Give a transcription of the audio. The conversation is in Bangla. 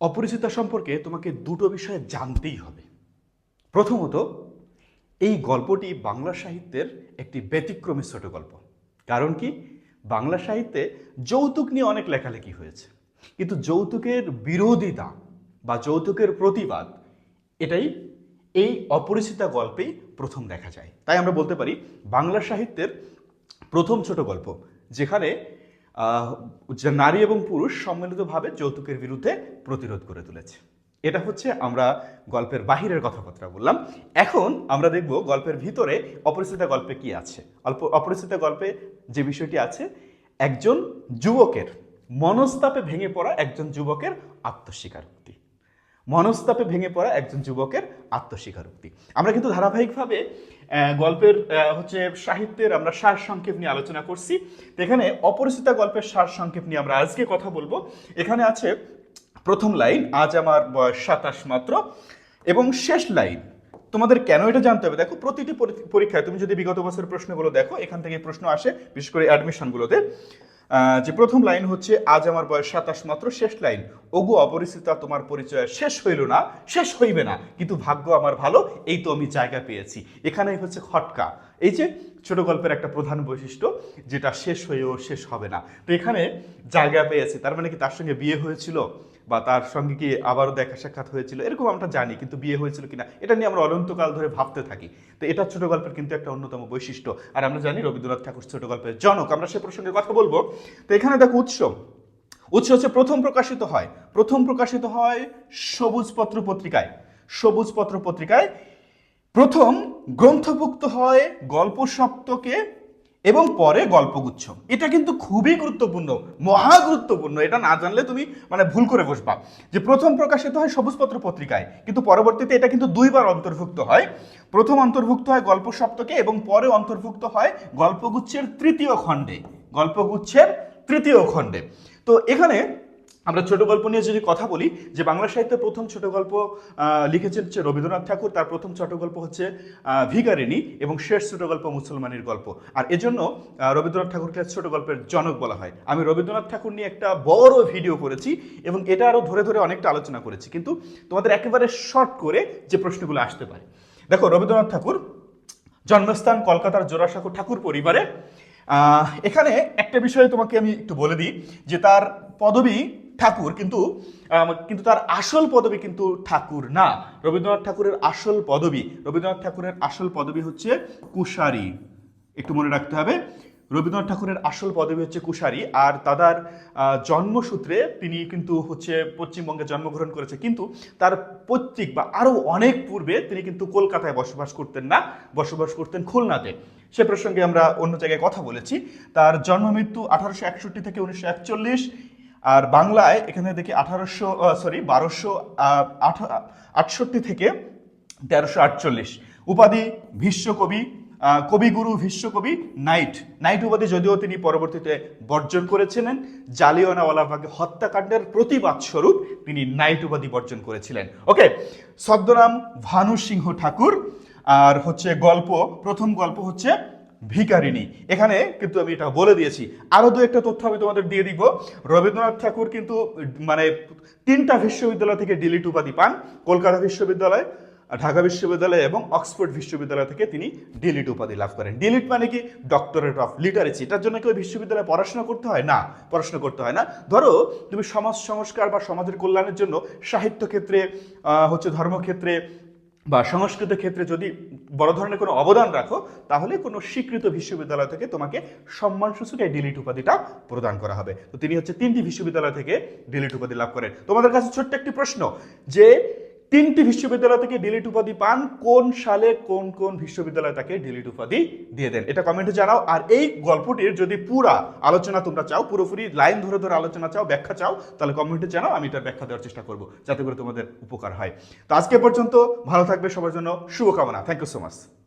অপরিচিতা সম্পর্কে তোমাকে দুটো বিষয়ে জানতেই হবে। প্রথমত, এই গল্পটি বাংলা সাহিত্যের একটি ব্যতিক্রমী ছোট গল্প। কারণ কি? বাংলা সাহিত্যে যৌতুক নিয়ে অনেক লেখালেখি হয়েছে। কিন্তু যৌতুকের বিরোধিতা বা যৌতুকের প্রতিবাদ, এটাই এই অপরিচিতা গল্পেই প্রথম দেখা যায়। তাই আমরা বলতে পারি, বাংলা সাহিত্যের প্রথম ছোট গল্প, যেখানে নারী এবং পুরুষ সম্মিলিতভাবে যৌতুকের বিরুদ্ধে প্রতিরোধ করে তুলেছে। এটা হচ্ছে আমরা গল্পের বাহিরের কথাবার্তা বললাম। এখন আমরা দেখব গল্পের ভিতরে অপরিচিতা গল্পে কি আছে। অল্প, অপরিচিতা গল্পে যে বিষয়টি আছে, একজন যুবকের মনস্তাপে ভেঙে পড়া একজন যুবকের আত্মস্বীকারোক্তি। মনস্তাপে ভেঙে পড়া একজন যুবকের আত্মস্বীকারোক্তি আমরা কিন্তু ধারাবাহিকভাবে গল্পের হচ্ছে সাহিত্যের আমরা সার সংক্ষেপ নিয়ে আলোচনা করছি। এখানে অপরিচিতা গল্পের সার সংক্ষেপ নিয়ে আমরা আজকে কথা বলব। এখানে আছে প্রথম লাইন, আজ আমার বয়স সাতাশ মাত্র, এবং শেষ লাইন, তোমাদের কেন এটা জানতে হবে? দেখো, প্রতিটি পরীক্ষায় তুমি যদি বিগত বছরের প্রশ্নগুলো দেখো, এখান থেকে প্রশ্ন আসে, বিশেষ করে অ্যাডমিশনগুলোতে যে প্রথম লাইন হচ্ছে, আজ আমার বয়স সাতাশ মাত্র, শেষ লাইন। ওগো, অপরিচিতা, তোমার পরিচয় শেষ হইল না, শেষ হইবে না। কিন্তু ভাগ্য আমার ভালো, এই তো আমি জায়গা পেয়েছি। এখানেই হচ্ছে খটকা। এই যে ছোট গল্পের একটা প্রধান বৈশিষ্ট্য, যেটা শেষ হয়েও শেষ হবে না। তো এখানে জায়গা পেয়েছে, তার মানে কি তার সঙ্গে বিয়ে হয়েছিল বা তার সঙ্গে কি আবারও দেখা সাক্ষাৎ হয়েছিল, এরকম আমরা জানি, কিন্তু বিয়ে হয়েছিল কিনা, এটা নিয়ে আমরা অনন্তকাল ধরে ভাবতে থাকি। তো এটা ছোট গল্পের কিন্তু একটা অন্যতম বৈশিষ্ট্য। আর আমরা জানি রবীন্দ্রনাথ ঠাকুর ছোট গল্পের জনক, আমরা সে প্রসঙ্গে কথা বলব। তো এখানে দেখো উৎস। উৎস হচ্ছে প্রথম প্রকাশিত হয়। প্রথম প্রকাশিত হয় সবুজ পত্র পত্রিকায়। সবুজ পত্র পত্রিকায় প্রথম গ্রন্থভুক্ত হয় গল্প সপ্তকে এবং পরে গল্পগুচ্ছ। এটা কিন্তু খুবই গুরুত্বপূর্ণ, মহা গুরুত্বপূর্ণ। এটা না জানলে তুমি মানে ভুল করে বসবা। যে প্রথম প্রকাশিত হয় সবুজপত্র পত্রিকায়, কিন্তু পরবর্তীতে এটা কিন্তু দুইবার অন্তর্ভুক্ত হয়। প্রথম অন্তর্ভুক্ত হয় গল্প সপ্তকে এবং পরে অন্তর্ভুক্ত হয় গল্পগুচ্ছের তৃতীয় খণ্ডে। গল্পগুচ্ছের তৃতীয় খণ্ডে। তো এখানে আমরা ছোট গল্প নিয়ে যদি কথা বলি যে বাংলা সাহিত্যে প্রথম ছোট গল্প লিখেছেন হচ্ছে রবীন্দ্রনাথ ঠাকুর তার প্রথম ছোট গল্প হচ্ছে আহ, ভিখারিণী এবং শেষ ছোট গল্প মুসলমানের গল্প। আর এজন্য রবীন্দ্রনাথ ঠাকুরকে ছোট গল্পের জনক বলা হয়। আমি রবীন্দ্রনাথ ঠাকুর নিয়ে একটা বড় ভিডিও করেছি এবং এটা আরও ধরে ধরে অনেকটা আলোচনা করেছি। কিন্তু তোমাদের একেবারে শর্ট করে যে প্রশ্নগুলো আসতে পারে। দেখো রবীন্দ্রনাথ ঠাকুর জন্মস্থান কলকাতার জোড়াসাঁকো ঠাকুর পরিবারে এখানে একটা বিষয়ে তোমাকে আমি একটু বলে দিই যে তার পদবী ঠাকুর কিন্তু কিন্তু তার আসল পদবী কিন্তু ঠাকুর না। রবীন্দ্রনাথ ঠাকুরের আসল পদবী, রবীন্দ্রনাথ ঠাকুরের আসল পদবী হচ্ছে কুশারি। একটু মনে রাখতে হবে, রবীন্দ্রনাথ ঠাকুরের আসল পদবী হচ্ছে কুশারি, আর দাদার জন্মসূত্রে তিনি কিন্তু হচ্ছে পশ্চিমবঙ্গে জন্মগ্রহণ করেছে। কিন্তু তার পৈতৃক বা আরও অনেক পূর্বে তিনি কিন্তু কলকাতায় বসবাস করতেন না, বসবাস করতেন খুলনাতে। সে প্রসঙ্গে আমরা অন্য জায়গায় কথা বলেছি। তার জন্ম মৃত্যু আঠারোশো একষট্টি থেকে উনিশশো একচল্লিশ আর বাংলায় এখানে দেখি আঠারোশো সরি বারোশো আটষট্টি থেকে তেরোশো আটচল্লিশ। উপাধি আহ, কবিগুরু বিশ্বকবি নাইট। নাইট উপাধি যদিও তিনি পরবর্তীতে বর্জন করেছিলেন জালিওয়ানাওয়ালাবাগে হত্যাকাণ্ডের প্রতিবাদ স্বরূপ তিনি নাইট উপাধি বর্জন করেছিলেন। ওকে ছদ্মনাম ভানু সিংহ ঠাকুর। আর হচ্ছে গল্প প্রথম গল্প হচ্ছে ভিকারিণী এখানে কিন্তু আমি এটা বলে দিয়েছি। আরও দু একটা তথ্য আমি তোমাদের দিয়ে দিব। রবীন্দ্রনাথ ঠাকুর কিন্তু মানে তিনটা বিশ্ববিদ্যালয় থেকে ডিলিট উপাধি পান। কলকাতা বিশ্ববিদ্যালয়, ঢাকা বিশ্ববিদ্যালয় এবং অক্সফোর্ড বিশ্ববিদ্যালয় থেকে তিনি ডিলিট উপাধি লাভ করেন। ডিলিট মানে কি? ডক্টরেট অফ লিটারেচি এটার জন্য কেউ বিশ্ববিদ্যালয়ে পড়াশোনা করতে হয়? না, পড়াশোনা করতে হয় না। ধরো, তুমি সমাজ সংস্কার বা সমাজের কল্যাণের জন্য সাহিত্য ক্ষেত্রে হচ্ছে ধর্মক্ষেত্রে বা সংস্কৃত ক্ষেত্রে যদি বড় ধরনের কোনো অবদান রাখো, তাহলে কোনো স্বীকৃত বিশ্ববিদ্যালয় থেকে তোমাকে সম্মানসূচক এই ডিলিট উপাধিটা প্রদান করা হবে। তো তিনি হচ্ছে তিনটি বিশ্ববিদ্যালয় থেকে ডিলিট উপাধি লাভ করেন। তোমাদের কাছে ছোট্ট একটি প্রশ্ন, যে তিনটি বিশ্ববিদ্যালয় থেকে ডিলিট উপাধি পান। কোন সালে কোন কোন বিশ্ববিদ্যালয় তাকে ডিলিট উপাধি দিয়ে দেন? এটা কমেন্টে জানাও। আর এই গল্পটির যদি পুরা আলোচনা তোমরা চাও, পুরোপুরি লাইন ধরে ধরে আলোচনা চাও, ব্যাখ্যা চাও, তাহলে কমেন্টে জানাও, আমি এটা ব্যাখ্যা দেওয়ার চেষ্টা করব, যাতে করে তোমাদের উপকার হয়। তো আজকে পর্যন্ত ভালো থাকবে সবার জন্য। শুভকামনা। Thank you so much